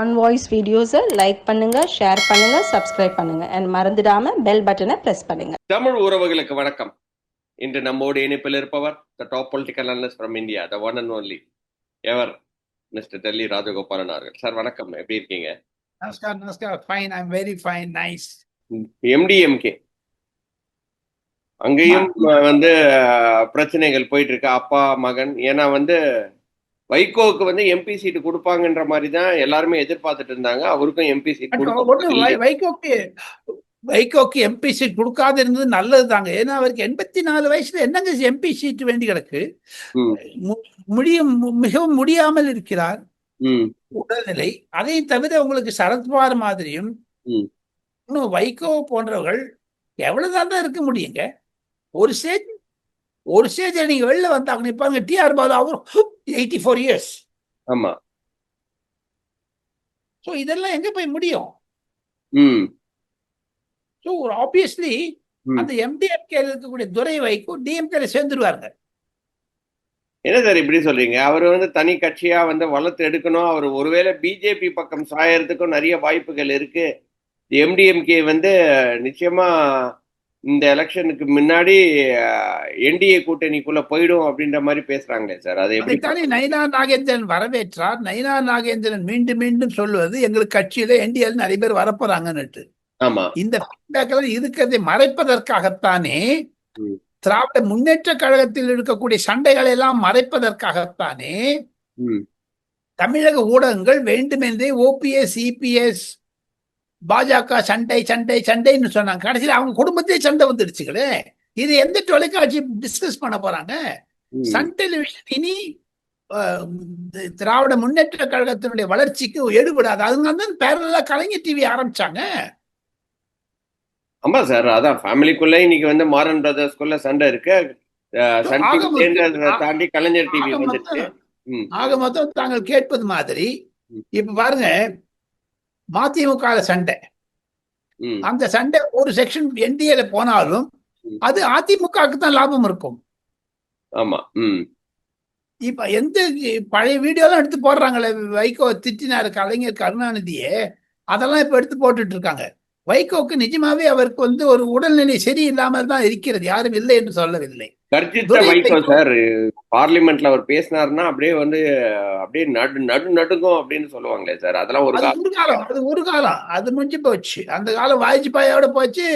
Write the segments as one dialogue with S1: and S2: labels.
S1: On voice வீடியோஸை like பண்ணுங்க share பண்ணுங்க சப்ஸ்கிரைப் பண்ணுங்க. அண்ட் மறந்துடாம பெல் பட்டனை பிரஸ் பண்ணுங்க.
S2: தமிழ் உறவுகளுக்கு வணக்கம். இன்று நம்மோடு இணைப்பில் இருப்பவர் the top political analyst from India the one and only ever Mr Delhi Rajagopalan அவர்கள். சார் வணக்கம். எப்படி இருக்கீங்க?
S3: Namaskar, Namaskar. Fine, I'm very fine, nice.
S2: MDMK அங்கேயும் வந்து பிரச்சனைகள் போயிட்டு இருக்கு. அப்பா மகன். ஏன்னா வந்து வைகோவுக்கு வந்து எம்பி சீட்டு கொடுப்பாங்கன்ற மாதிரி தான் எல்லாருமே எதிர்பார்த்துட்டு இருந்தாங்க. அவருக்கும் எம்பி சீட்
S3: வைகோக்கு வைகோக்கு எம்பி சீட் கொடுக்காது இருந்தது நல்லது தாங்க ஏன்னா அவருக்கு எண்பத்தி நாலு வயசுல என்னங்க எம்பி சீட் வேண்டி கிடக்கு? முடியும் மிகவும் முடியாமல் இருக்கிறார். உடல்நிலை. அதையும் தவிர உங்களுக்கு சரத்பவார் மாதிரியும். இன்னும் வைகோ போன்றவர்கள் எவ்வளவுதான் தான் இருக்க முடியுங்க? ஒரு ஸ்டேஜ் ஒரு ஸ்டேஜ் நீங்க வெளில வந்தாங்க நிப்பாங்க T R Baalu eighty four years
S2: ஆமா.
S3: ஸோ இதெல்லாம் எங்க போய் முடியும்?
S2: ம்.
S3: ஸோ ஆப்வியஸ்லி
S2: ம்.
S3: அந்த எம்டிஎம்கே இருக்கக்கூடிய துரை வைகோ டிஎம்கேல சேர்ந்துருவாருங்க.
S2: என்ன சார் இப்படி சொல்றீங்க? அவர் வந்து தனி கட்சியா வந்து வளர்த்து எடுக்கணும். அவர் ஒருவேளை பிஜேபி பக்கம் சாயறதுக்கும் நிறைய வாய்ப்புகள் இருக்கு. எம்டிஎம்கே வந்து நிச்சயமா இந்த எலெக்ஷனுக்கு முன்னாடி என்டிஏ கூட்டணிக்குள்ள போயிடும் அப்படின்ற மாதிரி பேசுறாங்களே சார். அது எப்படி
S3: அதைத்தானே நயினா நாகேந்திரன் வரவேற்றார். நயினா நாகேந்திரன் மீண்டும் மீண்டும் சொல்வது எங்களுக்கு கட்சியில என்டிஎல் நிறைய பேர் வரப்போறாங்கன்னுட்டு.
S2: ஆமா.
S3: இந்த இருக்கிறதை மறைப்பதற்காகத்தானே. திராவிட முன்னேற்ற கழகத்தில் இருக்கக்கூடிய சண்டைகளை எல்லாம் மறைப்பதற்காகத்தானே தமிழக ஊடகங்கள் வேண்டுமென்றே ஓபிஎஸ் இபிஎஸ் பாஜக சண்டை சண்டை சண்டைன்னு சொன்னாங்க. கடைசியில் அவங்க குடும்பத்தையே சண்டை வந்துடுச்சுங்களே இது எந்த தொலைக்காட்சி டிஸ்கஸ் பண்ண போறாங்க. சன் டெலிவிஷன் இனி திராவிட முன்னேற்ற கழகத்தினுடைய வளர்ச்சிக்கு எடுபடாது. அதனால தான் பேரலா கலைஞர் டிவி ஆரம்பிச்சாங்க.
S2: ஆமா சார் அதான் ஃபேமிலிக்குள்ள இன்னைக்கு வந்து மாரன் பிரதர்ஸ்குள்ள சண்டை இருக்கு. தாண்டி கலைஞர் டிவி வந்துருச்சு
S3: ஆக மொத்தம் தாங்கள் கேட்பது மாதிரி. இப்ப பாருங்க மதிமுக சண்டை. அந்த சண்டை ஒரு செக்ஷன் என்டிஏல போனாலும். அது அதிமுகவுக்கு தான் லாபம் இருக்கும்.
S2: ஆமா
S3: இப்ப எந்த பழைய வீடியோலாம் எடுத்து போடுறாங்களே வைகோ திட்டினாரு கலைஞர் கருணாநிதியே அதெல்லாம் இப்ப எடுத்து போட்டுட்டு இருக்காங்க. வைகோக்கு நிஜமாவே அவருக்கு வந்து ஒரு உடல்நிலை சரியில்லாமல் தான் இருக்கிறது. யாரும் இல்லை என்று சொல்லவில்லை.
S2: கர்ஜித்த வைகோ. சார் பார்லிமெண்ட்ல அவர் பேசினாருன்னா அப்படியே வந்து அப்படியே நடு நடு நடுங்கும் அப்படின்னு சொல்லுவாங்களே சார். அதெல்லாம் ஒரு காலம்
S3: ஒரு காலம் அது ஒரு காலம். அது முடிஞ்சு போச்சு. அந்த காலம் வாஜ்பாயோட போச்சு.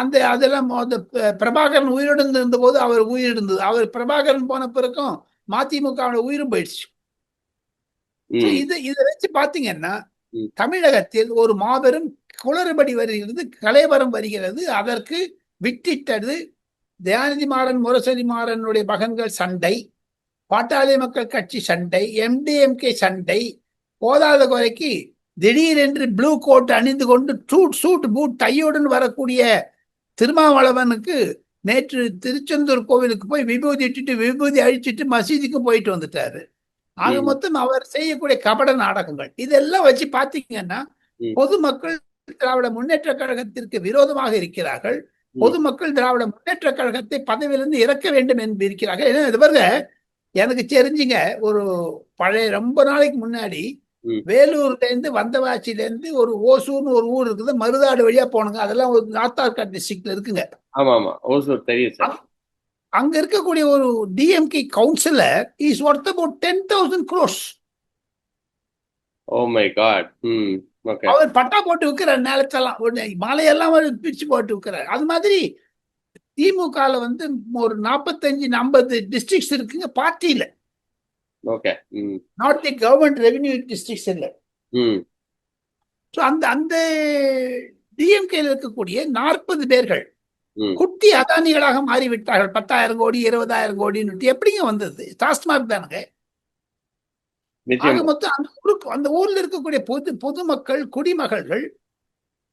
S3: அந்த அதெல்லாம் அந்த பிரபாகரன் உயிரோடு இருந்த போது அவர் உயிர் இருந்தது அவர் பிரபாகரன் போன பிறகும் மதிமுகவோட உயிரும் போயிடுச்சு. இது இதை வச்சு பாத்தீங்கன்னா. தமிழகத்தில் ஒரு மாபெரும் குளறுபடி வருகிறது கலைவரம் வருகிறது அதற்கு விட்டிட்டது தயாநிதி மாறன் முரசொலி மாறனுடைய மகன்கள் சண்டை பாட்டாளி மக்கள் கட்சி சண்டை எம்டிஎம்கே சண்டை போதாத குறைக்கு திடீரென்று ப்ளூ கோட் அணிந்து கொண்டு சூட் சூட் பூட் டையுடன் வரக்கூடிய திருமாவளவனுக்கு நேற்று திருச்செந்தூர் கோவிலுக்கு போய் விபூதி இட்டுட்டு விபூதி அழிச்சிட்டு மசீதிக்கு போயிட்டு வந்துட்டாரு ஆக. மொத்தம் அவர் செய்யக்கூடிய கபட நாடகங்கள் இதெல்லாம் வச்சு பாத்தீங்கன்னா. பொதுமக்கள் திராவிட முன்னேற்ற கழகத்திற்கு விரோதமாக இருக்கிறார்கள்.
S2: பொதுமக்கள்
S3: திராவிட முன்னேற்ற கழகத்தை பதவியிலிருந்து இறக்க வேண்டும் என்று இருக்கிறார்கள். ஏன்னா இது பாருங்க எனக்கு தெரிஞ்சுங்க ஒரு பழைய ரொம்ப நாளைக்கு முன்னாடி. வேலூர்ல இருந்து வந்தவாச்சியில இருந்து ஒரு ஓசூர்னு ஒரு ஊர் இருக்குது மருதாடு வழியா போனுங்க. அதெல்லாம் ஒரு நாத்தார்காட் டிஸ்ட்ரிக்ட்ல இருக்குங்க. அங்க இருக்கக்கூடிய ஒரு DMK councillor is worth about ten thousand crores
S2: oh my. God
S3: அவர் பட்டா போட்டு விற்கிறார் நிலத்தெல்லாம். மலையெல்லாம் பிரிச்சு போட்டு விற்கிறார் அது மாதிரி திமுகல வந்து ஒரு நாற்பத்தஞ்சு ஐம்பது டிஸ்ட்ரிக்ட்ஸ் இருக்குங்க பார்ட்டியில.
S2: Okay
S3: not the government revenue districts இல்லை. ஸோ அந்த அந்த டிஎம்கேல இருக்கக்கூடிய நாற்பது பேர்கள். குட்டி அதானிகளாக மாறிவிட்டார்கள். பத்தாயிரம் கோடி இருபதாயிரம் கோடின்னு எப்படிங்க வந்தது? டாஸ்மாக் தானுங்க? ஆக மொத்தம் அந்த ஊருக்கு அந்த ஊர்ல இருக்கக்கூடிய பொது பொதுமக்கள் குடிமகள்கள்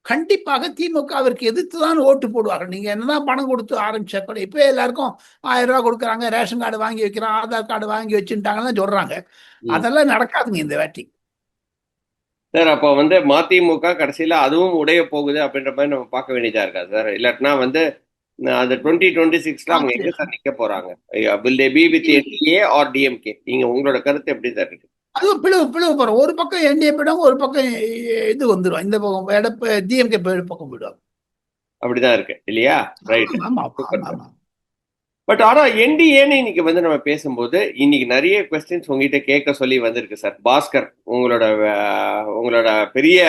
S3: கண்டிப்பாக திமுகவிற்கு எதிர்த்து தான் ஓட்டு போடுவார்கள். நீங்க என்னதான் பணம் கொடுத்து ஆரம்பிச்சா கூட இப்போ எல்லாருக்கும் ஆயிரம் ரூபாய் கொடுக்குறாங்க ரேஷன் கார்டு வாங்கி வைக்கிறான் ஆதார் கார்டு வாங்கி வச்சுட்டாங்கன்னு சொல்றாங்க. அதெல்லாம் நடக்காதுங்க இந்த வாட்டி.
S2: சார் அப்போ வந்து மதிமுக கடைசியில அதுவும் உடைய போகுது அப்படின்ற மாதிரி நம்ம பார்க்க வேண்டியதா இருக்கா சார்? இல்லாட்டினா வந்து அந்த டுவெண்ட்டி டுவெண்ட்டி சிக்ஸ்ல அவங்க எங்க சார் நிக்க போறாங்க? Will they be with NDA or DMK நீங்க உங்களோட கருத்து எப்படி சார் இருக்கு?
S3: அதுவும் பிளவு பிளவு போறோம். ஒரு பக்கம் என்டிஏ போயிடுவாங்க ஒரு பக்கம் இது வந்துடும் இந்த பக்கம் எடப்ப டிஎம்கே பக்கம் போயிடுவாங்க.
S2: அப்படிதான் இருக்கு. இல்லையா? ரைட் பட் ஆனா என்டிஏன்னு இன்னைக்கு வந்து நம்ம பேசும்போது இன்னைக்கு நிறைய கொஸ்டின்ஸ் உங்ககிட்ட கேட்க சொல்லி வந்திருக்கு சார் பாஸ்கர் உங்களோட உங்களோட பெரிய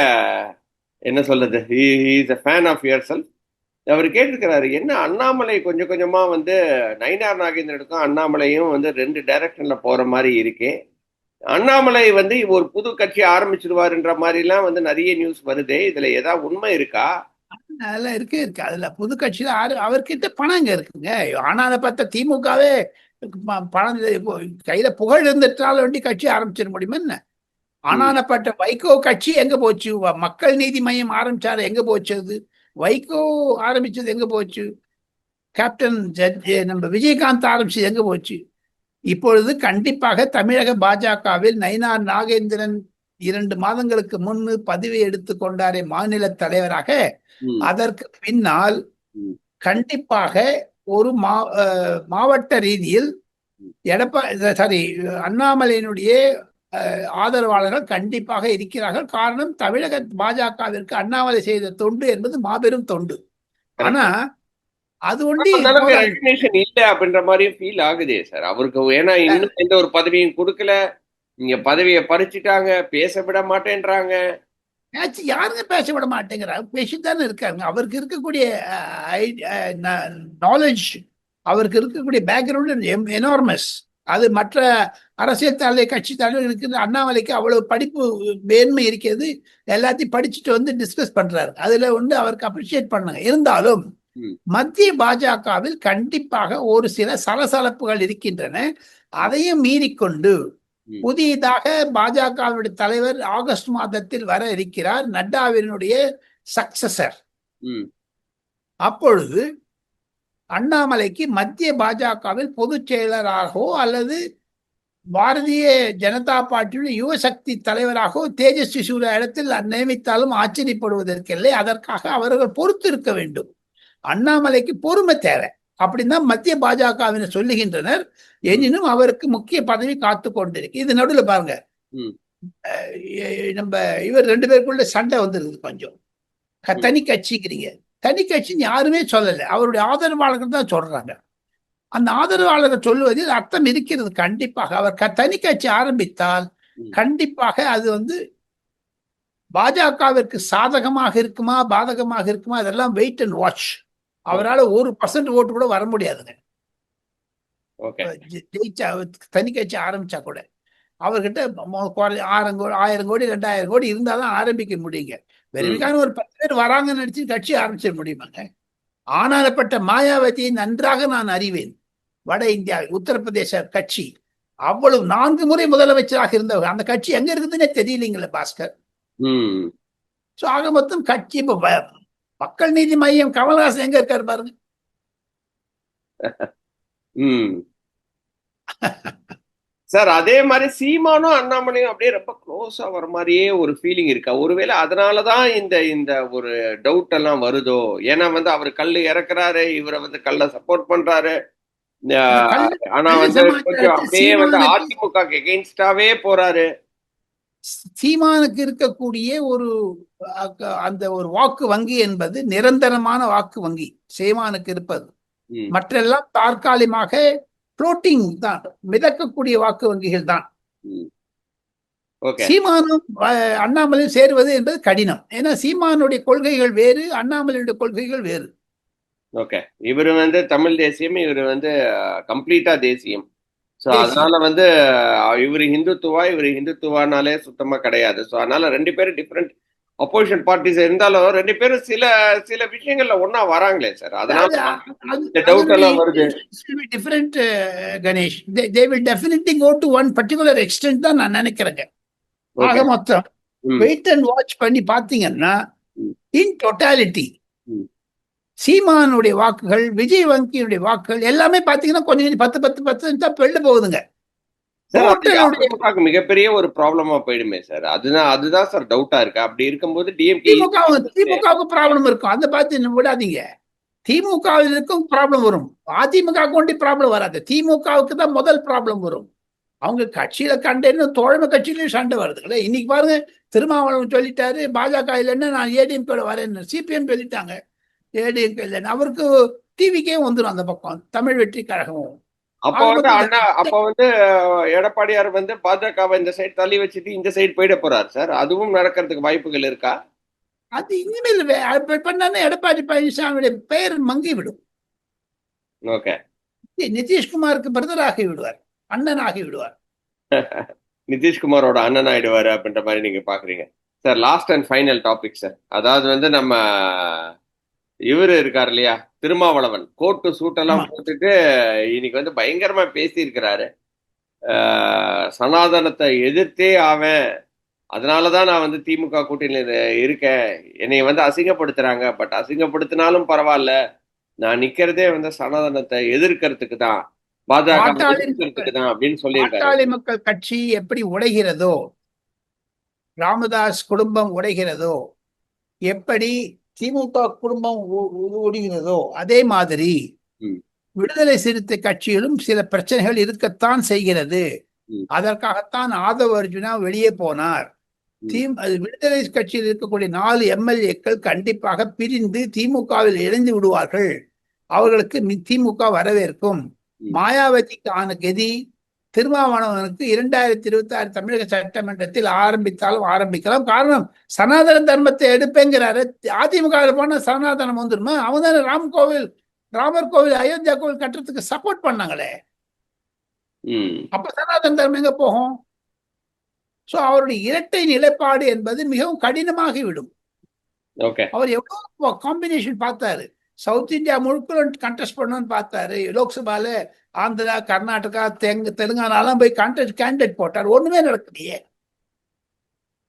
S2: என்ன சொல்றது? Is a fan of your self அவர் கேட்டிருக்கிறாரு என்ன அண்ணாமலை கொஞ்சம் கொஞ்சமா வந்து நயினார் நாகேந்திரனுக்கும் அண்ணாமலையும் வந்து ரெண்டு டைரக்ஷன்ல போற மாதிரி இருக்கே. அண்ணாமலை வந்து ஒரு புது கட்சி ஆரம்பிச்சிருவாருன்ற மாதிரிலாம் வந்து நிறைய நியூஸ் வருதே. இதுல ஏதாவது உண்மை இருக்கா?
S3: அதெல்லாம் இருக்கு இருக்கு. அதுல புது கட்சியில ஆறு அவர்கிட்ட பணம் இங்க இருக்குங்க. ஆனா அதை பார்த்த திமுகவே பணம் கையில புகழ் இருந்துட்டால வேண்டி கட்சி ஆரம்பிச்சிட முடியுமா என்ன? ஆனானப்பட்ட வைகோ கட்சி எங்க போச்சு? மக்கள் நீதி மையம் ஆரம்பிச்சாரு எங்க போச்சு அது? வைகோ ஆரம்பிச்சது எங்க போச்சு? கேப்டன் ஜட் நம்ம விஜயகாந்த் ஆரம்பிச்சது எங்க போச்சு? இப்பொழுது கண்டிப்பாக தமிழக பாஜகவில் நயினார் நாகேந்திரன் இரண்டு மாதங்களுக்கு முன்பு பதவி எடுத்துக் கொண்டாரே மாநில தலைவராக. அதற்கு பின்னால். கண்டிப்பாக ஒரு மா மாவட்ட ரீதியில் எடப்பா சாரி அண்ணாமலையினுடைய ஆதரவாளர்கள் கண்டிப்பாக இருக்கிறார்கள். காரணம் தமிழக பாஜகவிற்கு அண்ணாமலை செய்த தொண்டு என்பது மாபெரும் தொண்டு. ஆனா அது ஒண்டி
S2: ரெகக்னேஷன் இல்ல அப்படின்ற மாதிரியும் ஃபீல் ஆகுதே சார் அவருக்கு ஏன்னா இன்னும் எந்த ஒரு பதவியும் கொடுக்கல. நீங்க பதவியை பறிச்சுட்டாங்க பேச விட மாட்டேன்றாங்க.
S3: பேச்சு யாருங்க பேச விட மாட்டேங்கிறாங்க பேசித்தானே இருக்காங்க. அவருக்கு இருக்கக்கூடிய நாலேஜ் அவருக்கு இருக்கக்கூடிய பேக்ரவுண்ட் எனார்மஸ் அது மற்ற அரசியல் தலைவர் கட்சி தலைவர்களுக்கு அண்ணாமலைக்கு அவ்வளவு படிப்பு மேன்மை இருக்கிறது. எல்லாத்தையும் படிச்சுட்டு வந்து டிஸ்கஸ் பண்றாரு. அதுல வந்து அவருக்கு அப்ரிஷியேட் பண்ணுங்க. இருந்தாலும். மத்திய பாஜகவில் கண்டிப்பாக ஒரு சில சலசலப்புகள் இருக்கின்றன. அதையும் மீறிக்கொண்டு. புதியதாக பாஜகவினுடைய தலைவர் ஆகஸ்ட் மாதத்தில் வர இருக்கிறார் நட்டாவினுடைய சக்சசர் அப்பொழுது அண்ணாமலைக்கு மத்திய பாஜகவில் பொதுச் செயலராகவோ அல்லது பாரதிய ஜனதா பார்ட்டியுடைய யுவசக்தி தலைவராகவோ தேஜஸ்வி சூர்யா இடத்தில் நியமித்தாலும் ஆச்சரியப்படுவதற்கில்லை. அதற்காக அவர்கள் பொறுத்து இருக்க வேண்டும். அண்ணாமலைக்கு பொறுமை தேவை. அப்படின்னு மத்திய பாஜகவினர் சொல்லுகின்றனர் எனினும் அவருக்கு முக்கிய பதவி காத்து கொண்டிருக்கு. இது நடுவில் பாருங்க. நம்ம இவர் ரெண்டு பேருக்குள்ள சண்டை வந்துருக்குது கொஞ்சம். தனி கட்சிக்கிறீங்க தனி கட்சின்னு யாருமே சொல்லலை. அவருடைய ஆதரவாளர்கள் தான் சொல்றாங்க. அந்த ஆதரவாளர்கள் சொல்லுவதில் அர்த்தம் இருக்கிறது கண்டிப்பாக. அவர் க- தனி கட்சி ஆரம்பித்தால். கண்டிப்பாக அது வந்து பாஜகவிற்கு சாதகமாக இருக்குமா பாதகமாக இருக்குமா? அதெல்லாம் வெயிட் அண்ட் வாட்ச் அவரால் ஒரு பர்சன்ட் ஓட்டு கூட வர முடியாதுங்க. ஜெயிச்சா தனி கட்சி ஆரம்பிச்சா கூட அவர்கிட்ட ஆயிரம் கோடி ஆயிரம் கோடி ரெண்டாயிரம் கோடி இருந்தாதான் ஆரம்பிக்க முடியுங்க. வெறுமைக்கான ஒரு பத்து பேர் வராங்கன்னு நினைச்சு கட்சி ஆரம்பிச்சிட முடியுமாங்க? ஆனாலப்பட்ட மாயாவதியை நன்றாக நான் அறிவேன். வட இந்தியா உத்தரப்பிரதேச கட்சி அவ்வளவு நான்கு முறை முதலமைச்சராக இருந்தவர். அந்த கட்சி எங்க இருக்குதுன்னே தெரியலீங்களே பாஸ்கர்? சோ ஆக மொத்தம் கட்சி இப்ப மக்கள் நீதி மையம் கமல்ஹாசன் எங்க இருக்காரு பாருங்க.
S2: சார் அதே மாதிரி சீமானும் அண்ணாமலையும் அப்படியே ரொம்ப க்ளோஸா வர மாதிரியே ஒரு ஃபீலிங் இருக்கா? ஒருவேளை அதனாலதான் இந்த இந்த ஒரு டவுட் எல்லாம் வருதோ? ஏன்னா வந்து அவர் கல்லு இறக்குறாரு இவரை வந்து கல்ல சப்போர்ட் பண்றாரு. ஆனா வந்து கொஞ்சம் அப்படியே வந்து அதிமுக எகெயின்ஸ்டாவே போறாரு.
S3: சீமானுக்கு இருக்கக்கூடிய ஒரு அந்த ஒரு வாக்கு வங்கி என்பது நிரந்தரமான வாக்கு வங்கி சீமானுக்கு இருப்பது. மற்றெல்லாம் தற்காலிகமாக புளோட்டிங் தான் மிதக்கக்கூடிய வாக்கு வங்கிகள் தான். சீமானும் அண்ணாமலையும் சேருவது என்பது கடினம். ஏன்னா சீமானுடைய கொள்கைகள் வேறு அண்ணாமலையுடைய கொள்கைகள் வேறு.
S2: ஓகே. இவர் வந்து தமிழ் தேசியம் இவர் வந்து கம்ப்ளீட்டா தேசியம். ஸோ. அதனால வந்து இவர் ஹிந்துத்துவா இவர் ஹிந்துத்துவானாலே சுத்தமா கிடையாது ஸோ அதனால ரெண்டு பேரும் டிஃப்ரெண்ட் அப்போசிஷன் பார்ட்டிஸ் இருந்தாலும் ரெண்டு பேரும் சில சில விஷயங்கள்ல ஒண்ணா வராங்களே சார் அதனால doubt எல்லாம் வருது.
S3: Different Ganesh they will definitely go to one particular extent தான் நான் நினைக்கிறேங்க ஆக. மொத்தம் வெயிட் அண்ட் வாட்ச் பண்ணி பாத்தீங்கன்னா. In totality. சீமானுடைய வாக்குகள் விஜய் வங்கியுடைய வாக்குகள் எல்லாமே பாத்தீங்கன்னா கொஞ்சம் கொஞ்சம் பத்து பத்து பத்து தான் வெளில போகுதுங்க
S2: மிகப்பெரிய ஒரு ப்ராப்ளமா போயிடுமே சார். அதுதான் அதுதான் சார் டவுட்டா இருக்கு. அப்படி இருக்கும்போது டிஎம்கே
S3: திமுக திமுகவுக்கு ப்ராப்ளம் இருக்கும் அந்த பார்த்து விடாதீங்க. திமுகவிற்கும் ப்ராப்ளம் வரும். அதிமுக கொண்டு ப்ராப்ளம் வராது. திமுகவுக்கு தான் முதல் ப்ராப்ளம் வரும். அவங்க கட்சியில கண்டேன்னு தோழமை கட்சியிலயும் சண்டை வருதுங்களே இன்னைக்கு பாருங்க திருமாவளவன் சொல்லிட்டாரு பாஜக இல்லைன்னா நான் ஏடிஎம்கே வரேன்னு சிபிஎம் சொல்லிட்டாங்க. ஏடிஎம்கே இல்லைன்னு அவருக்கு டிவிக்கே வந்துடும் அந்த பக்கம். தமிழ் வெற்றி கழகம்
S2: அப்ப வந்து அண்ணா அப்ப வந்து எடப்பாடியார் வந்து பாஜகவை இந்த சைடு தள்ளி வச்சுட்டு இந்த சைடு போயிட போறாரு சார் அதுவும் நடக்கிறதுக்கு வாய்ப்புகள் இருக்கா?
S3: அது இனிமேல் வே- அப்படி பண்ணாலே எடப்பாடி பழனிசாமியுடைய பெயர் மங்கி விடும்.
S2: ஓகே.
S3: நிதிஷ்குமாருக்கு பிரதர் ஆகி விடுவார் அண்ணன் ஆகி விடுவார்.
S2: நிதிஷ்குமாரோட அண்ணன் ஆயிடுவாரு அப்படின்ற மாதிரி நீங்க பாக்குறீங்க. Sir last and final topic sir அதாவது வந்து நம்ம இவரு இருக்கார் இல்லையா? திருமாவளவன். கோட்டு சூட்டெல்லாம். போட்டுட்டு இன்னைக்கு வந்து பயங்கரமா பேசியிருக்கிறாரு. சனாதனத்தை எதிர்த்தே ஆவேன். அதனாலதான் நான் வந்து திமுக கூட்டணியில இருக்கேன். என்னை வந்து அசிங்கப்படுத்துறாங்க. பட் அசிங்கப்படுத்தினாலும் பரவாயில்ல. நான் நிக்கிறதே வந்து சனாதனத்தை எதிர்க்கிறதுக்கு தான். பாஜக எதிர்க்கிறதுக்கு தான் அப்படின்னு
S3: பாட்டாளி மக்கள் கட்சி எப்படி உடைகிறதோ ராமதாஸ் குடும்பம் உடைகிறதோ எப்படி திமுக குடும்பம் உடைகிறதோ அதே மாதிரி. விடுதலை சிறுத்தை கட்சியிலும் சில பிரச்சனைகள் இருக்கத்தான் செய்கிறது. அதற்காகத்தான் ஆதவ அர்ஜுனா வெளியே போனார் விடுதலை கட்சியில் இருக்கக்கூடிய நாலு எம்எல்ஏக்கள் கண்டிப்பாக பிரிந்து திமுகவில் இணைந்து விடுவார்கள் அவர்களுக்கு திமுக வரவேற்கும். மாயாவதிக்கான கதி திருமாவளவனுக்கு இரண்டாயிரத்தி இருபத்தி ஆறு தமிழக சட்டமன்றத்தில் ஆரம்பித்தாலும் ஆரம்பிக்கலாம். காரணம் சனாதன தர்மத்தை எடுப்பேங்கிறாரு. அதிமுக போன சனாதனம் வந்துருமா? அவங்க தானே ராம் கோவில் ராமர் கோவில் அயோத்தியா கோவில் கட்டுறதுக்கு சப்போர்ட் பண்ணாங்களே. அப்ப சனாதன தர்மம் எங்க போகும்? சோ அவருடைய இரட்டை நிலைப்பாடு என்பது மிகவும் கடினமாகி விடும்
S2: ஓகே.
S3: அவர் எவ்வளவு காம்பினேஷன் பார்த்தாரு. சவுத் இந்தியா முழுக்க கண்டெஸ்ட் பண்ணணும்னு பார்த்தாரு. லோக்சபால ஆந்திரா கர்நாடகா தெங்கு தெலுங்கானாலாம் போய் கண்டெஸ்ட் கேண்டிடேட் போட்டார். ஒண்ணுமே நடக்கலையே.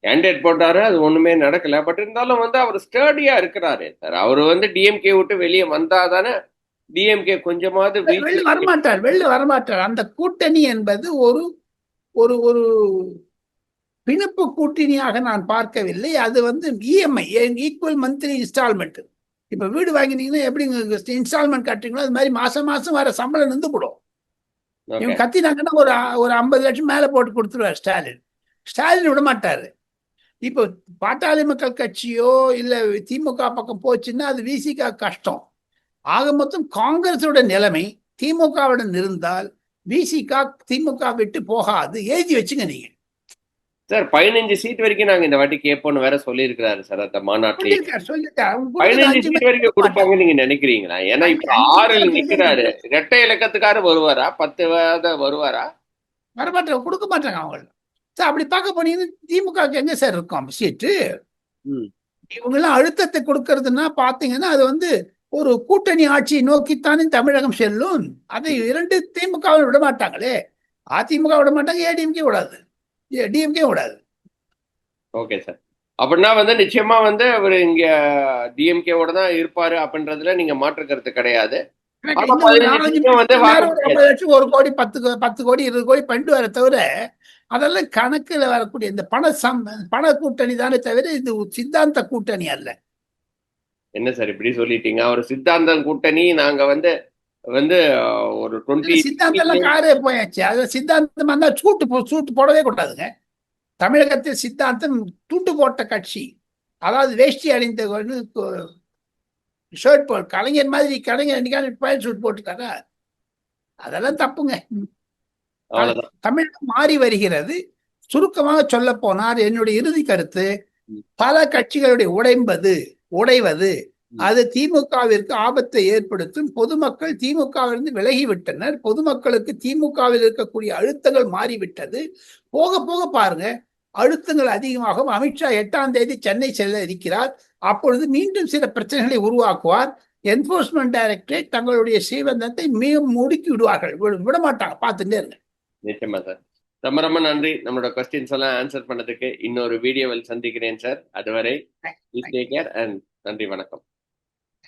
S2: கேண்டிடேட் போட்டாரு அது ஒண்ணுமே நடக்கல. பட் இருந்தாலும் வந்து அவர் ஸ்டர்டியா இருக்கிறாரு. சார் அவர் வந்து டிஎம்கே விட்டு வெளியே வந்தாதானே டிஎம்கே கொஞ்சமாவது
S3: வெளில வரமாட்டார் வெளில வரமாட்டார். அந்த கூட்டணி என்பது ஒரு ஒரு ஒரு பிணப்பு கூட்டணியாக நான் பார்க்கவில்லை. அது வந்து இஎம்ஐ ஈக்குவல் மந்த்லி இன்ஸ்டால்மெண்ட் இப்ப வீடு வாங்கினீங்கன்னா எப்படி இன்ஸ்டால்மெண்ட் கட்டுறீங்களோ அது மாதிரி மாசம் மாசம் வர சம்பளம் நின்று போடும். இவங்க கத்தினாங்கன்னா ஒரு ஒரு ஐம்பது லட்சம் மேல போட்டு கொடுத்துருவார் ஸ்டாலின். ஸ்டாலின் விட மாட்டாரு. இப்போ பாட்டாளி மக்கள் கட்சியோ இல்ல திமுக பக்கம் போச்சுன்னா அது விசிகா கஷ்டம். ஆக மொத்தம் காங்கிரஸோட நிலைமை திமுகவுடன் இருந்தால் விசிகா திமுக விட்டு போகாது. எழுதி வச்சுங்க நீங்க.
S2: சார் பதினஞ்சு சீட் வரைக்கும் நாங்க இந்த வாட்டி கேட்போம்னு வேற சொல்லியிருக்கிறாரு சார் அந்த
S3: கொடுத்தது
S2: பதினஞ்சு சீட் வரைக்கும் கொடுப்பாங்கன்னு நீங்க நினைக்கிறீங்களா? ஏன்னா இப்ப ஆறில் நிக்கிறாரு. இரட்டை இலக்கத்துக்காரு வருவாரா? பத்து வருவாரா?
S3: வரமாட்டாங்க கொடுக்க மாட்டாங்க அவங்க சார் அப்படி பார்க்க போனீங்கன்னா திமுக எங்க சார் இருக்கும்? சீட்டு. இவங்க எல்லாம் அழுத்தத்தை கொடுக்கறதுன்னா பாத்தீங்கன்னா அது வந்து ஒரு கூட்டணி ஆட்சியை நோக்கித்தானே தமிழகம் செல்லும். அதை இரண்டு திமுக விட மாட்டாங்களே அதிமுக விட மாட்டாங்க ஏடிஎம்கே விடாது. டிஎம்கே விடாது
S2: ஓகே சார் அப்படின்னா வந்து நிச்சயமா வந்து அவர் இங்க டிஎம்கேவோட தான் இருப்பாரு அப்படின்றதுல நீங்க மாற்று கருத்து கிடையாது.
S3: ஒரு கோடி பத்து பத்து கோடி இருபது கோடி பண்ணிட்டு வர தவிர அதெல்லாம் கணக்குல வரக்கூடிய இந்த பண சம் பண கூட்டணி தானே தவிர இது சித்தாந்த கூட்டணி அல்ல.
S2: என்ன சார் இப்படி சொல்லிட்டீங்க? அவர் சித்தாந்தம் கூட்டணி நாங்க வந்து வந்து ஒரு டுவெண்ட்டி
S3: சித்தாந்தம் காரே போயாச்சு. அது சித்தாந்தம் வந்தா சூட்டு சூட்டு போடவே கூடாதுங்க. தமிழகத்தில் சித்தாந்தம் தூட்டு போட்ட கட்சி. அதாவது வேஷ்டி அணிந்த ஷர்ட் போ கலைஞர் மாதிரி கலைஞர் என்னைக்கான பயல் சூட் போட்டுட்டாரா? அதெல்லாம் தப்புங்க. தமிழகம் மாறி வருகிறது. சுருக்கமாக சொல்ல போனால் என்னுடைய இறுதி கருத்து பல கட்சிகளுடைய உடைம்பது உடைவது அது திமுகவிற்கு ஆபத்தை ஏற்படுத்தும். பொதுமக்கள் திமுகவிலிருந்து விலகிவிட்டனர். பொதுமக்களுக்கு திமுகவில் இருக்கக்கூடிய அழுத்தங்கள் மாறிவிட்டது. போக போக பாருங்க அழுத்தங்கள் அதிகமாகும். அமித்ஷா எட்டாம் தேதி சென்னை செல்ல இருக்கிறார். அப்பொழுது மீண்டும் சில பிரச்சனைகளை உருவாக்குவார். என்போர்ஸ்மெண்ட் டைரக்டரேட் தங்களுடைய சீவந்தத்தை மிக முடுக்கி விடுவார்கள். விட- விட மாட்டாங்க பார்த்துட்டே இருங்க.
S2: நிச்சயமா சார். ரொம்ப ரொம்ப நன்றி. நம்மளோட கொஸ்டின்ஸ் எல்லாம் ஆன்சர் பண்ணதுக்கு. இன்னொரு வீடியோவில் சந்திக்கிறேன் சார். அதுவரை நன்றி வணக்கம்.